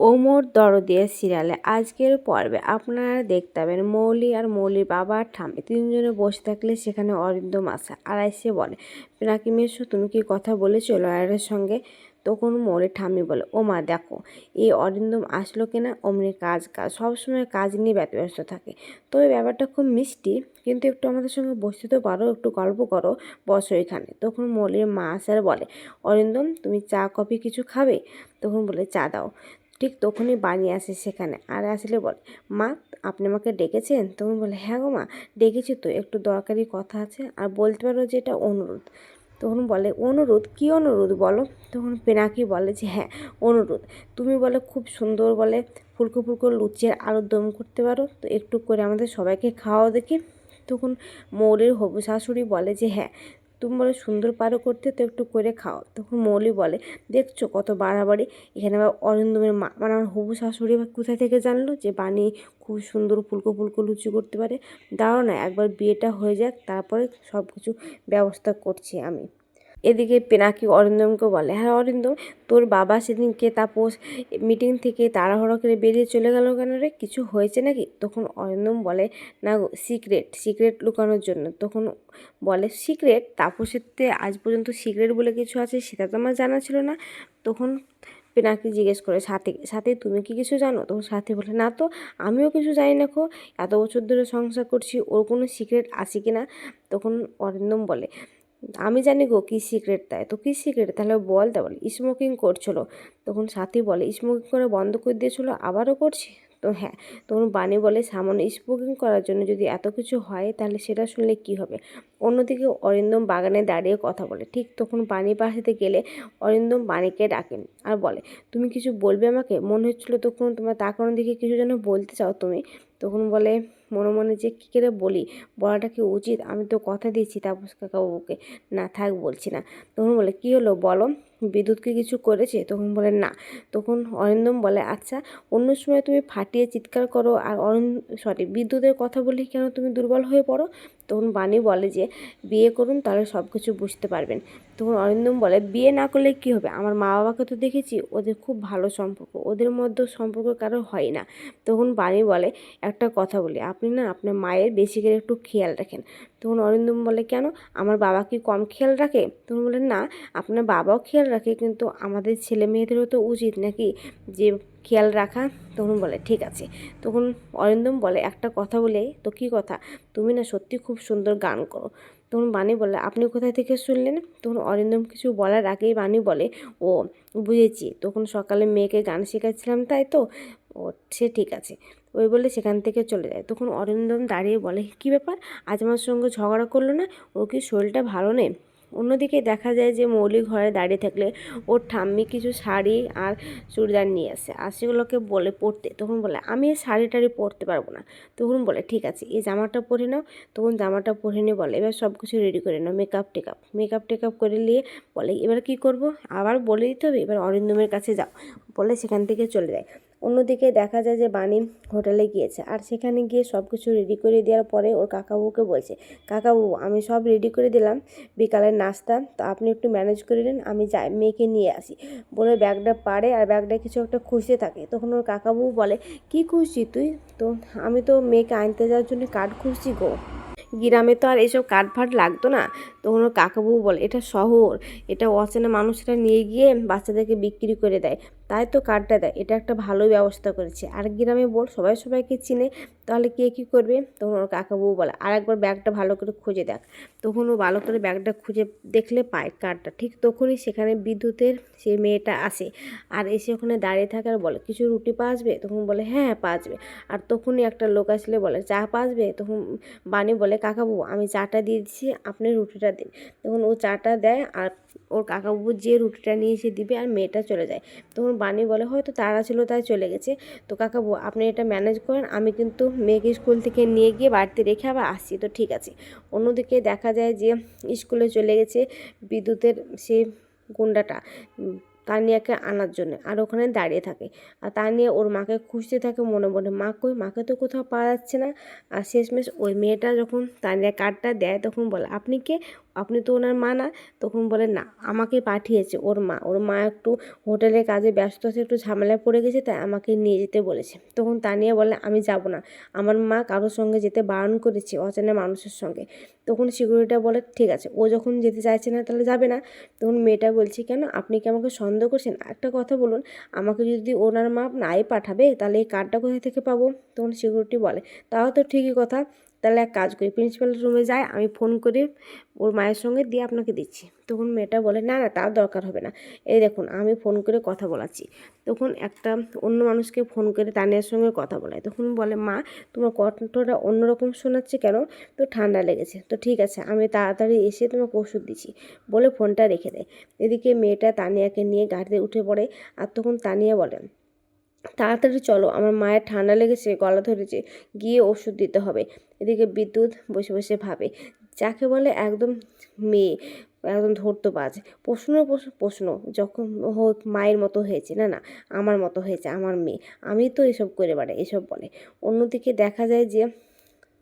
ওমর দরদিয়া সিরিয়ালে আজকের পর্বে আপনারা দেখতে পাবেন মৌলি আর মৌলির বাবা আর ঠাম্মি। তিনজনে বসে থাকলে সেখানে অরিন্দম আসে আর এসে বলে, পিনাকি মেশো তুমি কি কথা বলেছ লয়ারের সঙ্গে তখন মৌলি ঠাম্মি বলে, ও মা, দেখো, এই অরিন্দম আসলো কিনা? অমনি কাজ কাজ, সবসময় কাজ নিয়ে ব্যতিব্যস্ত থাকে। তো এই ব্যাপারটা খুব মিষ্টি, কিন্তু একটু আমাদের সঙ্গে বসতে তো পারো, একটু গল্প করো, বসো এখানে। তখন মৌলির মা আসার বলে, অরিন্দম, তুমি চা, কফি কিছু খাবে? তখন বলে, চা দাও। ঠিক তখনই বাণী আসে সেখানে। আর আসলে বলে, মা, আপনি আমাকে ডেকেছেন? তখন বলে হ্যাঁ গো মা, ডেকেছি তো, একটু দরকারি কথা আছে, আর বলতে পারো যে এটা অনুরোধ। তখন বলে, অনুরোধ? কী অনুরোধ বলো? তখন পেনাকি বলে যে হ্যাঁ অনুরোধ। তুমি বলে খুব সুন্দর বলে ফুলকো ফুলকো লুচির আলুর দম করতে পারো, তো একটু করে আমাদের সবাইকে খাওয়াও দেখি। তখন মৌরের হবু শাশুড়ি বলে যে হ্যাঁ তুমি বলো সুন্দর পারো করতে, তো একটু করে খাও। তখন মৌলি বলে, দেখছ কত বাড়াবাড়ি? এখানে আবার অরিন্দমের মা মানে আমার হবু শাশুড়ি বা কোথায় থেকে জানলো যে বানি খুব সুন্দর ফুলকো ফুলকো লুচি করতে পারে। দাঁড়ো না, একবার বিয়েটা হয়ে যাক, তারপরে সব কিছু ব্যবস্থা করছি আমি। এদিকে পেনাকি অরিন্দমকে বলে হ্যাঁ অরিন্দম, তোর বাবা সেদিনকে তাপস মিটিং থেকে তাড়াহুড়ো করে বেরিয়ে চলে গেল কেন রে? কিছু হয়েছে নাকি? তখন অরিন্দম বলে, না গো সিক্রেট সিক্রেট লুকানোর জন্য। তখন বলে সিক্রেট তাপসেরতে আজ পর্যন্ত সিক্রেট বলে কিছু আছে সেটা তো আমার জানা ছিল না। তখন পেনাকি জিজ্ঞেস করে, সাথে সাথে তুমি কি কিছু জানো? তখন সাথে বলে, না তো, আমিও কিছু জানি না খো। এত বছর ধরে সংসার করছি, ওর কোনো সিক্রেট আছে কি না? তখন অরিন্দম বলে আমি জানি গো কী সিক্রেট তাই, তো কী সিক্রেট তাহলে বল তা বলে স্মোকিং করছিল। তখন সাথী বলে স্মোকিং করে বন্ধ করে দিয়েছিল, আবারও করছি? তো হ্যাঁ তখন বাণী বলে, সামান্য স্মোকিং করার জন্য যদি এত কিছু হয়, তাহলে সেটা শুনলে কি হবে? অন্যদিকে অরিন্দম বাগানে দাঁড়িয়ে কথা বলে। ঠিক তখন বাণী পাশেতে গেলে অরিন্দম বাণীকে ডাকেন আর বলে, তুমি কিছু বলবে আমাকে? মনে হচ্ছিল তখন তোমার তাকানো দিকে কিছু যেন বলতে চাও তুমি? তখন বলে মনে মনে যে কী করে বলি, বলাটা কি উচিত? আমি তো কথা দিচ্ছি তাপস কাকাবুকে। না থাক, বলছি না। তখন বলে, কী হলো বলো? বিদ্যুৎ কি কিছু করেছে? তখন বলে, না। তখন অরিন্দম বলে আচ্ছা অন্য সময় তুমি ফাটিয়ে চিৎকার করো আর অরিন্দ সরি বিদ্যুতের কথা বলি কেন তুমি দুর্বল হয়ে পড়ো? তখন বাণী বলে যে, বিয়ে করুন, তাহলে সব কিছু বুঝতে পারবেন। তখন অরিন্দম বলে, বিয়ে না করলে কি হবে? আমার মা বাবাকে তো দেখেছি, ওদের খুব ভালো সম্পর্ক, ওদের মধ্যে সম্পর্ক কারও হয় না। তখন বাণী বলে, একটা কথা বলি, আপনি না আপনার মায়ের বেশি করে একটু খেয়াল রাখেন। তখন অরিন্দম বলে, কেন? আমার বাবা কি কম খেয়াল রাখে? তখন বলে, না, আপনার বাবাও খেয়াল রাখে, কিন্তু আমাদের ছেলে মেয়েদেরও তো উচিত নাকি যে খেয়াল রাখা? তখন বলে, ঠিক আছে। তখন অরিন্দম বলে, একটা কথা বলে, তো কী কথা? তুমি না সত্যি খুব সুন্দর গান করো। তখন বাণী বলে, আপনি কোথায় থেকে শুনলেন? তখন অরিন্দম কিছু বলার আগেই বাণী বলে, ও, বুঝেছি। তখন সকালে মেয়েকে গান শেখাচ্ছিলাম, তাই তো? ও, সে ঠিক আছে। ওই বলে সেখান থেকে চলে যায়। তখন অরিন্দম দাঁড়িয়ে বলে, কী ব্যাপার? আজ আমার সঙ্গে ঝগড়া করল না? ওর কি শরীরটা ভালো নেই? অন্যদিকে দেখা যায় যে মৌলিক ঘরে দাঁড়িয়ে থাকলে ওর ঠাম্মি কিছু শাড়ি আর চুড়িদার নিয়ে আসে আর সেগুলোকে বলে পরতে। তখন বলে, আমি এই শাড়ি টাড়ি পরতে পারব না। তখন বলে, ঠিক আছে, এই জামাটা পরে নাও। তখন জামাটা পরে নিয়ে বলে, এবার সব কিছু রেডি করে নাও মেকআপ টেকআপ মেকআপ টেকআপ করে নিয়ে বলে, এবার কি করব? আবার বলে দিতে হবে, এবার অরিন্দমের কাছে যাও। বলে সেখান থেকে চলে যায়। অন্যদিকে দেখা যায় যে বাণী হোটেলে গিয়েছে আর সেখানে গিয়ে সব কিছু রেডি করে দেওয়ার পরে ওর কাকাবুকে বলছে, কাকাবু, আমি সব রেডি করে দিলাম, বিকালের নাস্তা, তো আপনি একটু ম্যানেজ করে নিন, আমি যাই, মেয়েকে নিয়ে আসি। বলে ব্যাগটা পারে আর ব্যাগটা কিছু একটা খুঁজতে থাকে। তখন ওর কাকাবু বলে, কি খুঁজছি তুই? তো আমি তো মেয়েকে আনতে যাওয়ার জন্য কার্ড খুঁজছি গো। গ্রামে তো আর এইসব কাঠ ফাট লাগতো না? তখন ওর কাকাবু বলে, এটা শহর, এটা অচেনা মানুষরা নিয়ে গিয়ে বাচ্চাদেরকে বিক্রি করে দেয়। তাই তো কার্ডটা দেয়। এটা একটা ভালো ব্যবস্থা করেছে। আর গ্রামে বল, সবাই সবাইকে চিনে, তাহলে কে কী করবে? তখন ওর কাকাবু বলে আর একবার ব্যাগটা ভালো করে খুঁজে দেখ। তখন ও ভালো করে ব্যাগটা খুঁজে দেখলে পায় কার্ডটা ঠিক তখনই সেখানে বিদ্যুতের সে মেয়েটা আসে আর এসে ওখানে দাঁড়িয়ে থাকার বলে, কিছু রুটি পাসবে? তখন বলে হ্যাঁ পাসবে। আর তখনই একটা লোক আসলে বলে, চা পাসবে? তখন বাণী বলে, কাকাবু, আমি চাটা দিয়ে দিচ্ছি আপনি রুটিটা দিন। তখন ও চাটা দেয় আর ওর কাকাবু যে রুটিটা নিয়ে এসে দিবে আর মেয়েটা চলে যায়। তখন বাণী বলে, হয়তো তারা ছিল, তাই চলে গেছে। তো কাকাবু আপনি এটা ম্যানেজ করেন, আমি কিন্তু মেয়েকে স্কুল থেকে নিয়ে গিয়ে বাড়িতে রেখে আবার আসছি। তো ঠিক আছে। অন্যদিকে দেখা যায় যে স্কুলে চলে গেছে বিদ্যুতের সেই গুন্ডাটা। তানিয়াকে আনার জন্য, আর ওখানে দাঁড়িয়ে থাকে। আর তানিয়া ওর মাকে খুঁজতে থাকে, মনে মনে, মা কই? মাকে তো কোথাও পাওয়া যাচ্ছে না। আর শেষমেশ ওই মেয়েটা যখন তানিয়া কার্ডটা দেয়, তখন বলে, আপনি কে? আপনি তো ওনার মা না? তখন বলে, না, আমাকে পাঠিয়েছে ওর মা। ওর মা একটু হোটেলের কাজে ব্যস্ত আছে, একটু ঝামেলায় পড়ে গেছে, তাই আমাকে নিয়ে যেতে বলেছে। তখন তানিয়া বলে, আমি যাব না। আমার মা কারোর সঙ্গে যেতে বারণ করেছে, অচেনা মানুষের সঙ্গে। তখন সিকিউরিটিটা বলে, ঠিক আছে, ও যখন যেতে চাইছে না, তাহলে যাবে না। তখন মেয়েটা বলছে, কেন? আপনি কি আমাকে সন্দেহ করছেন একটা কথা বলুন, আমাকে যদি ওনার মা নাই পাঠাবে, তাহলে এই কার্ডটা কোথা থেকে পাবো? তখন সিকিউরিটি বলে। তাও তো ঠিকই কথা। তাহলে এক কাজ করি প্রিন্সিপালের রুমে যাই আমি ফোন করে ওর মায়ের সঙ্গে দিয়ে আপনাকে দিচ্ছি। তখন মেয়েটা বলে, না না তার দরকার হবে না। এই দেখুন, আমি ফোন করে কথা বলাচ্ছি। তখন একটা অন্য মানুষকে ফোন করে তানিয়ার সঙ্গে কথা বলায়। তখন বলে, মা, তোমার কণ্ঠটা অন্যরকম শোনাচ্ছে কেন? তো ঠান্ডা লেগেছে। তো ঠিক আছে, আমি তাড়াতাড়ি এসে তোমাকে ওষুধ দিচ্ছি। বলে ফোনটা রেখে দেয়। এদিকে মেয়েটা তানিয়াকে নিয়ে গাড়িতে উঠে পড়ে। আর তখন তানিয়া বলে তাড়াতাড়ি চলো, আমার মায়ের ঠান্ডা লেগেছে, গলা ধরেছে, গিয়ে ওষুধ দিতে হবে। এদিকে বিদ্যুৎ বসে বসে ভাবে। যাকে বলে একদম মেয়ে, একদম ধরতে বাজ প্রশ্ন, প্রশ্ন- প্রশ্ন, যখন হোক মায়ের মতো হয়েছে, না না, আমার মতো হয়েছে, আমার মেয়ে। আমি তো এসব করে বেড়াই, এসব বলে। অন্যদিকে দেখা যায় যে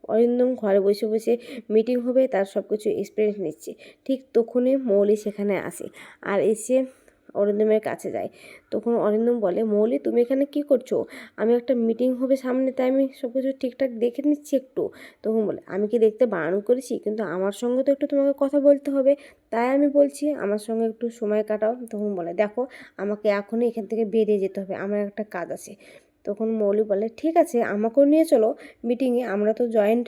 অরিন্দম ঘরে বসে বসে মিটিং হবে, তার সব কিছু এক্সপিরিয়েন্স নিচ্ছে। ঠিক তখনই মৌলি সেখানে আসে আর এসে অরিন্দমের কাছে যায় তখন অরিন্দম বলে, মৌলি, তুমি এখানে কি করছ? আমি একটা মিটিং হবে সামনে, তাই আমি সব কিছু ঠিকঠাক দেখে নিচ্ছি একটু। তখন বলে, আমি কি দেখতে বারণ করেছি? কিন্তু আমার সঙ্গে তো একটু তোমাকে কথা বলতে হবে। তাই আমি বলছি, আমার সঙ্গে একটু সময় কাটাও। তখন বলে, দেখো, আমাকে এখনই এখান থেকে বেরিয়ে যেতে হবে। আমার একটা কাজ আছে। তখন মৌলি বলে, ঠিক আছে, আমাকেও নিয়ে চলো মিটিংয়ে আমরা তো জয়েন্ট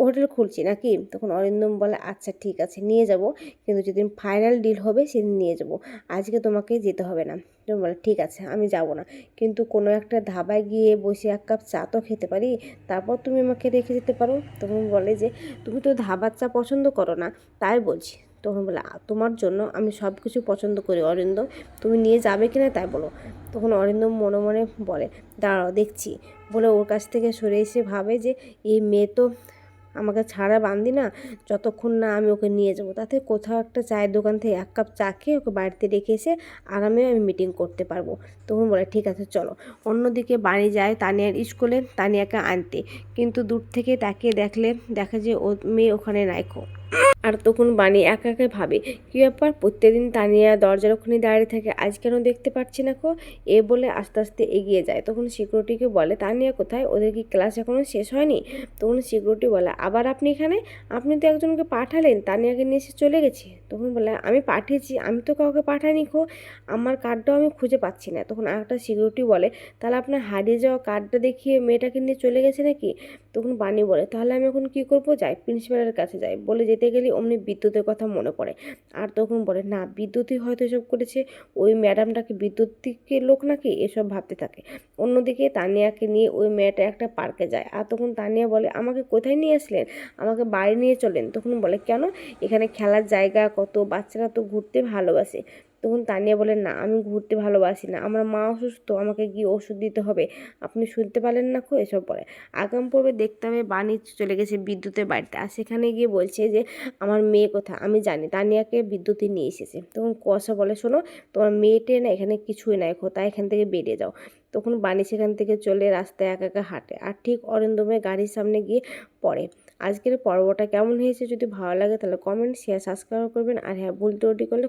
হোটেল খুলছি নাকি? তখন অরিন্দম বলে আচ্ছা ঠিক আছে, নিয়ে যাব, কিন্তু যেদিন ফাইনাল ডিল হবে সেদিন নিয়ে যাব, আজকে তোমাকে যেতে হবে না। তুমি বলে, ঠিক আছে, আমি যাব না, কিন্তু কোনো একটা ধাবায় গিয়ে বসে এক কাপ চা তো খেতে পারি, তারপর তুমি আমাকে রেখে যেতে পারো? তখন বলে যে, তুমি তো ধাবার চা পছন্দ করো না, তাই বলছি। তখন বলে তোমার জন্য আমি সব কিছু পছন্দ করি, অরিন্দম। তুমি নিয়ে যাবে কিনা তাই বলো। তখন অরিন্দম মনে মনে বলে, দাঁড়াও, দেখছি। বলে ওর কাছ থেকে সরে এসে ভাবে যে, এই মেয়ে তো আমাকে ছাড়া বান্ধি না, যতক্ষণ না আমি ওকে নিয়ে যাব। তাতে কোথাও একটা চায়ের দোকান থেকে এক কাপ চা খেয়ে ওকে বাড়িতে রেখে এসে আরামে আমি মিটিং করতে পারব। তখন বলে, ঠিক আছে, চলো। অন্যদিকে বাড়ি যায় তানিয়ার স্কুলে তানিয়াকে আনতে। কিন্তু দূর থেকে তাকে দেখলে, দেখা যে ও মেয়ে ওখানে নাইকো আর তখন বানি একা একা ভাবে, কী ব্যাপার? প্রত্যেকদিন তানিয়া দরজার ওখানে দাঁড়িয়ে থাকে, আজ কেন দেখতে পাচ্ছি না কো? এ বলে আস্তে আস্তে এগিয়ে যায়। তখন সিকিউরিটিকে বলে, তানিয়া কোথায়? ওদের কি ক্লাস এখনও শেষ হয়নি? তখন সিকিউরিটি বলে, আবার আপনি এখানে? আপনি তো একজনকে পাঠালেন, তানিয়াকে নিয়ে এসে চলে গেছি। তখন বলে, আমি পাঠিয়েছি, আমি তো কাউকে পাঠাইনি খো আমার কার্ডটাও আমি খুঁজে পাচ্ছি না। তখন আরেকটা সিকিউরিটি বলে, তাহলে আপনার হারিয়ে যাওয়া কার্ডটা দেখিয়ে মেয়েটাকে নিয়ে চলে গেছে নাকি? তখন বানি বলে, তাহলে আমি এখন কি করব? যাই প্রিন্সিপালের কাছে যাই। বলে যেতে গেলে অমনি বিদ্যুতের কথা মনে পড়ে। আর তখন বলে, না বিদ্যুৎই হয়তো এসব করেছে। ওই ম্যাডামটাকে বিদ্যুৎ থেকে লোক নাকি? এসব ভাবতে থাকে। অন্যদিকে তানিয়াকে নিয়ে ওই মেয়েটা একটা পার্কে যায়। আর তখন তানিয়া বলে, আমাকে কোথায় নিয়ে আসলেন? আমাকে বাড়ি নিয়ে চলেন। তখন বলে, কেন? এখানে খেলার জায়গা, কত বাচ্চারা তো ঘুরতে ভালোবাসে। তখন তানিয়া বলেন না, আমি ঘুরতে ভালোবাসি না। আমার মা অসুস্থ, আমাকে গিয়ে ওষুধ দিতে হবে। আপনি শুনতে পারলেন না খো এসব বলে। আগাম পর্বে দেখতে হবে বাণী চলে গেছে বিদ্যুতের বাড়িতে। আর সেখানে গিয়ে বলছে যে, আমার মেয়ে কোথায়? আমি জানি, তানিয়াকে বিদ্যুতে নিয়ে এসেছে। তখন কুয়াশা বলে, শোনো, তোমার মেয়েটে না এখানে কিছুই নাই খো তাই এখান থেকে বেরিয়ে যাও। তখন বাণী সেখান থেকে চলে রাস্তায় একা একা হাঁটে। আর ঠিক অরিন্দমের গাড়ির সামনে গিয়ে পড়ে। আজকের পর্বটা কেমন হয়েছে? যদি ভালো লাগে তাহলে কমেন্ট শেয়ার সাবস্ক্রাইব করবেন। আর হ্যাঁ ভুল ত্রুটি করলে